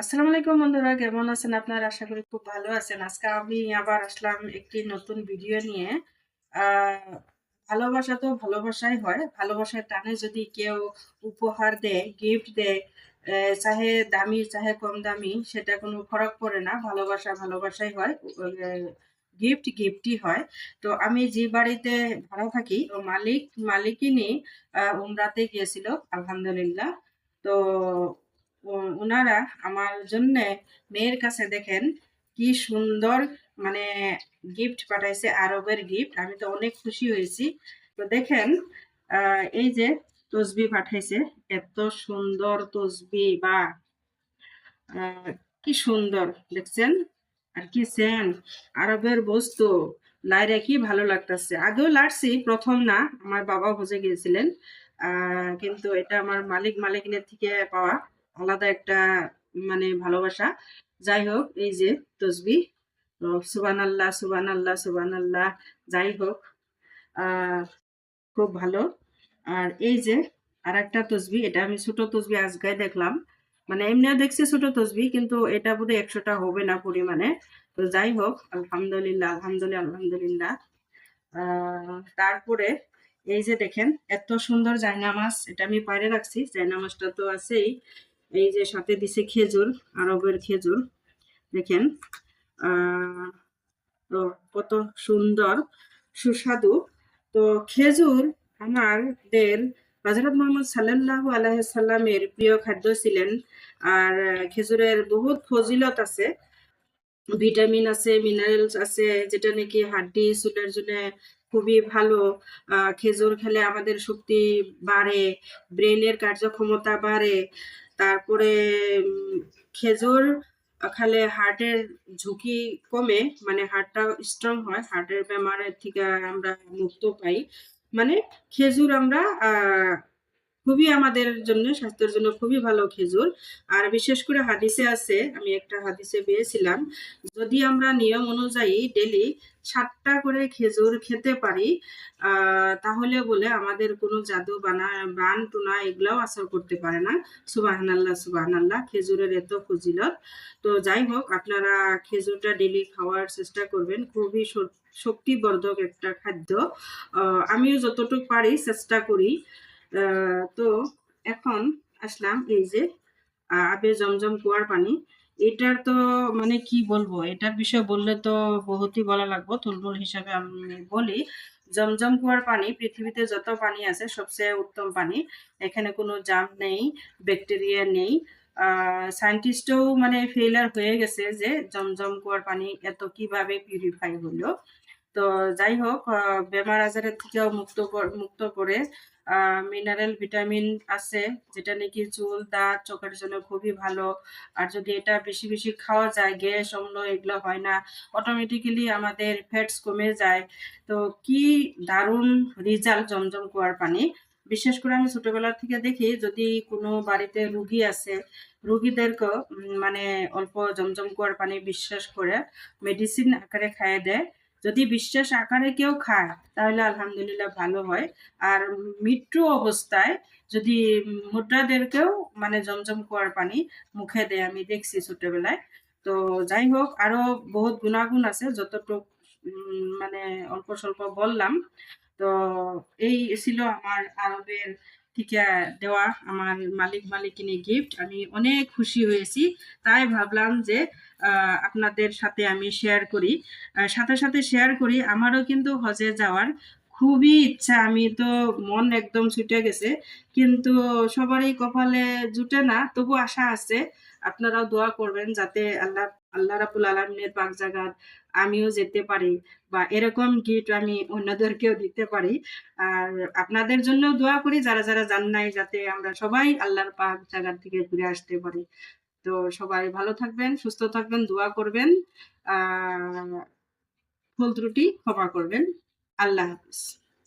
আসসালামু আলাইকুম বন্ধুরা, কেমন আছেন আপনারা? আশা করি খুব ভালো আছেন। আজকে আমি আবার আসলাম একটি নতুন ভিডিও নিয়ে। ভালোবাসা তো ভালোবাসাই হয়। ভালোবাসার টানে যদি কেউ উপহার দেয় গিফট দেয় চাহে দামি, চাহে কম দামি, সেটা কোনো ফরক পড়ে না। ভালোবাসা ভালোবাসাই হয় গিফট গিফটই হয়। তো আমি যে বাড়িতে ভাড়া থাকি, ও মালিক, মালিকিনী উমরাতে গিয়েছিল, আলহামদুলিল্লাহ। তো ওনারা আমার জন্য মেয়ের কাছে দেখেন কি সুন্দর মানে গিফট পাঠাইছে, আরবের গিফট আমি তো অনেক খুশি হয়েছি। তো দেখেন এই যে তসবি পাঠাইছে, এত সুন্দর তসবি, বা কি সুন্দর, দেখছেন? আর কি সেন আরবের বস্তু। লাইরে কি ভালো লাগতেছে। আগেও লাড়ছি, প্রথম না, আমার বাবা হজে গিয়েছিলেন। কিন্তু এটা আমার মালিক মালিকিনের থেকে পাওয়া। আলাদা একটা মানে ভালোবাসা। যাই হোক, এই যে তসবি সুবান আল্লাহ সুবান আল্লাহ সুবান আল্লাহ যাই হোক খুব ভালো। আর এই যে আর একটা তসবি, এটা আমি ছোট তসবি আজকে দেখলাম। মানে এমনিও দেখছি ছোট তসবি, কিন্তু এটা বোধহয় একশোটা হবে না পরিমাণে। তো যাই হোক, আলহামদুলিল্লাহ আলহামদুলিল্লাহ আলহামদুলিল্লাহ। তারপরে এই যে দেখেন, এত সুন্দর জায়নামাজ, এটা আমি বাইরে রাখছি, জায়নামাজটা তো আছেই। এই যে সাথে দিছে খেজুর, আরবের খেজুর, দেখেন কত সুন্দর, সুস্বাদু। তো খেজুর আমাদের হজরত মোহাম্মদ সাল্লাল্লাহু আলাহিসাল্লামের প্রিয় খাদ্য ছিলেন, আর খেজুরের বহুত ফজিলত আছে। ভিটামিন আছে, মিনারেলস আছে, যেটা নাকি হাড্ডি, চুলের জন্য খুবই ভালো। খেজুর খেলে আমাদের শক্তি বাড়ে, ব্রেনের কার্যক্ষমতা বাড়ে। তারপরে খেজুর, খালে হার্টের ঝুঁকি কমে মানে হার্টটা স্ট্রং হয়, হার্টের বেমারের থেকে আমরা মুক্ত পাই। মানে খেজুর আমরা, আহ খুবই আমাদের জন্য, স্বাস্থ্যের জন্য খুবই ভালো খেজুর। আর বিশেষ করে হাদিসে আছে, আমি একটা হাদিসে পেয়েছিলাম, যদি আমরা নিয়ম অনুযায়ী ডেলি সাতটা করে খেজুর খেতে পারি তাহলে বলে আমাদের কোনো জাদু বানা, বান, টুনা এগুলাও আসর করতে পারে না। সুবাহান আল্লাহ সুবাহান আল্লাহ খেজুরের এত ফজিলত। তো যাই হোক, আপনারা খেজুরটা ডেলি খাওয়ার চেষ্টা করবেন, খুবই শক্তিবর্ধক একটা খাদ্য। আমিও যতটুকু পারি চেষ্টা করি। তো এখন আসলাম এই যে আবে জমজম কুয়ার পানি। এটার তো মানে কি বলব, এটার বিষয়ে বললে তো বহুতই বলা লাগবো। তুলমুল হিসাবে আমি বলি, জমজম কুয়ার পানি পৃথিবীতে যত পানি আছে সবচেয়ে উত্তম পানি। এখানে কোনো জাম নেই, ব্যাকটেরিয়া নেই। সায়েন্টিস্টও মানে ফেইলার হয়ে গেছে যে জমজম কুয়ার পানি এত কীভাবে পিউরিফাই হলো। তো যাই হোক বেমার আজারের থেকেও মুক্ত মুক্ত করে মিনারেল ভিটামিন আছে যেটা নাকি চুল দাঁত চোখের জন্য খুবই ভালো। আর যদি এটা বেশি বেশি খাওয়া যায় গ্যাস অম্ল এগুলো হয় না অটোমেটিক্যালি আমাদের ফ্যাটস কমে যায়। তো কি দারুণ রেজাল্ট জমজম কুয়ার পানি। বিশেষ করে আমি ছোটবেলা থেকে দেখি যদি কোনো বাড়িতে রুগী আছে রুগীদেরকেও উম, মানে অল্প জমজম কুয়ার পানি বিশ্বাস করে মেডিসিন আকারে খাইয়ে দেয় যদি বিশ্বাস আকারে কেউ খায়, তাহলে আলহামদুলিল্লাহ ভালো হয়। আর মৃত্যু অবস্থায় যদি মোটাদেরকেও মানে জমজম কুয়ার পানি মুখে দেয়, আমি দেখছি ছোটবেলায়। তো যাই হোক, আরও বহুত গুণাগুণ আছে, যতটুকু মানে অল্প স্বল্প বললাম। তো এই ছিল আমার আরবের থেকে দেওয়া আমার মালিক মালিকিনী গিফট আমি অনেক খুশি হয়েছি। তাই ভাবলাম যে আপনাদের সাথে আমি শেয়ার করি। সাথে সাথে শেয়ার করি, আমারও কিন্তু হজে যাওয়ার খুবই ইচ্ছা, আমি তো মন একদম ছুটে গেছে। কিন্তু সবারই কপালে জুটে না, তবু আশা আছে। আপনারাও দোয়া করবেন যাতে আল্লাহ আল্লাহ রাবুল আলমিনের পাক জায়গার আমিও যেতে পারি বা এরকম গিফট আমি অন্যদেরকেও দিতে পারি। আর আপনাদের জন্য দোয়া করি যারা যারা জান নাই, যাতে আমরা সবাই আল্লাহর পাক জায়গার থেকে ঘুরে আসতে পারি। তো সবাই ভালো থাকবেন, সুস্থ থাকবেন, দোয়া করবেন। আহ ভুল ত্রুটি ক্ষমা করবেন। আল্লাহ হাফিজ